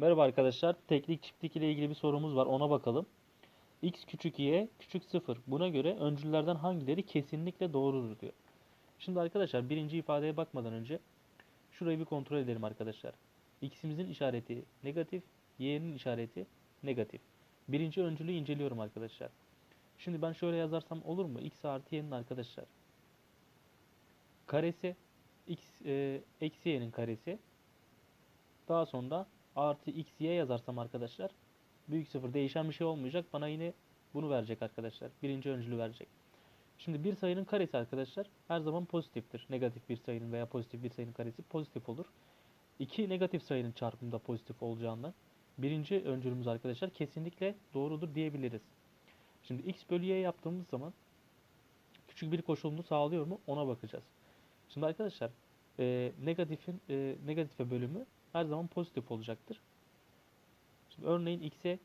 Merhaba arkadaşlar. Teklik çiftlik ile ilgili bir sorumuz var. Ona bakalım. x küçük y küçük 0. Buna göre öncüllerden hangileri kesinlikle doğrudur diyor. Şimdi arkadaşlar birinci ifadeye bakmadan önce şurayı bir kontrol edelim arkadaşlar. x'imizin işareti negatif, y'nin işareti negatif. Birinci öncülü inceliyorum arkadaşlar. Şimdi ben şöyle yazarsam olur mu? x artı y'nin arkadaşlar. Karesi x e, eksi y'nin karesi. Daha sonra artı x y yazarsam arkadaşlar büyük sıfır değişen bir şey olmayacak. Bana yine bunu verecek arkadaşlar. Birinci öncülü verecek. Şimdi bir sayının karesi arkadaşlar her zaman pozitiftir. Negatif bir sayının veya pozitif bir sayının karesi pozitif olur. İki negatif sayının çarpımı da pozitif olacağından birinci öncülümüz arkadaşlar kesinlikle doğrudur diyebiliriz. Şimdi x bölü y yaptığımız zaman küçük bir koşulunu sağlıyor mu ona bakacağız. Şimdi arkadaşlar e, negatifin e, negatife bölümü her zaman pozitif olacaktır. Şimdi örneğin x'e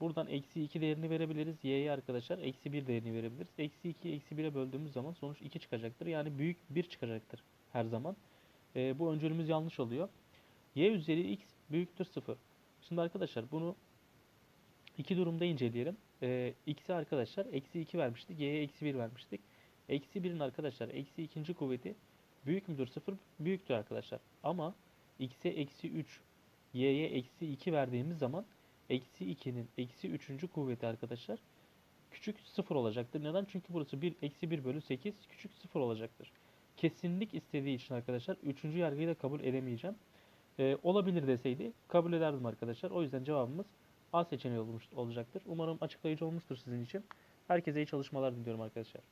buradan eksi 2 değerini verebiliriz. y'ye arkadaşlar eksi 1 değerini verebiliriz. Eksi 2'yi eksi 1'e böldüğümüz zaman sonuç 2 çıkacaktır. Yani büyük 1 çıkacaktır her zaman. E, bu öncülümüz yanlış oluyor. y üzeri x büyüktür 0. Şimdi arkadaşlar bunu iki durumda inceleyelim. E, x'e arkadaşlar eksi 2 vermiştik. y'ye eksi 1 vermiştik. Eksi 1'in arkadaşlar eksi ikinci kuvveti büyük müdür 0? Büyüktür arkadaşlar. Ama x'e eksi 3, y'ye eksi 2 verdiğimiz zaman eksi 2'nin eksi 3. kuvveti arkadaşlar küçük 0 olacaktır. Neden? Çünkü burası 1, eksi 1 bölü 8 küçük 0 olacaktır. Kesinlik istediği için arkadaşlar 3. yargıyı da kabul edemeyeceğim. Ee, olabilir deseydi kabul ederdim arkadaşlar. O yüzden cevabımız A seçeneği olmuş, olacaktır. Umarım açıklayıcı olmuştur sizin için. Herkese iyi çalışmalar diliyorum arkadaşlar.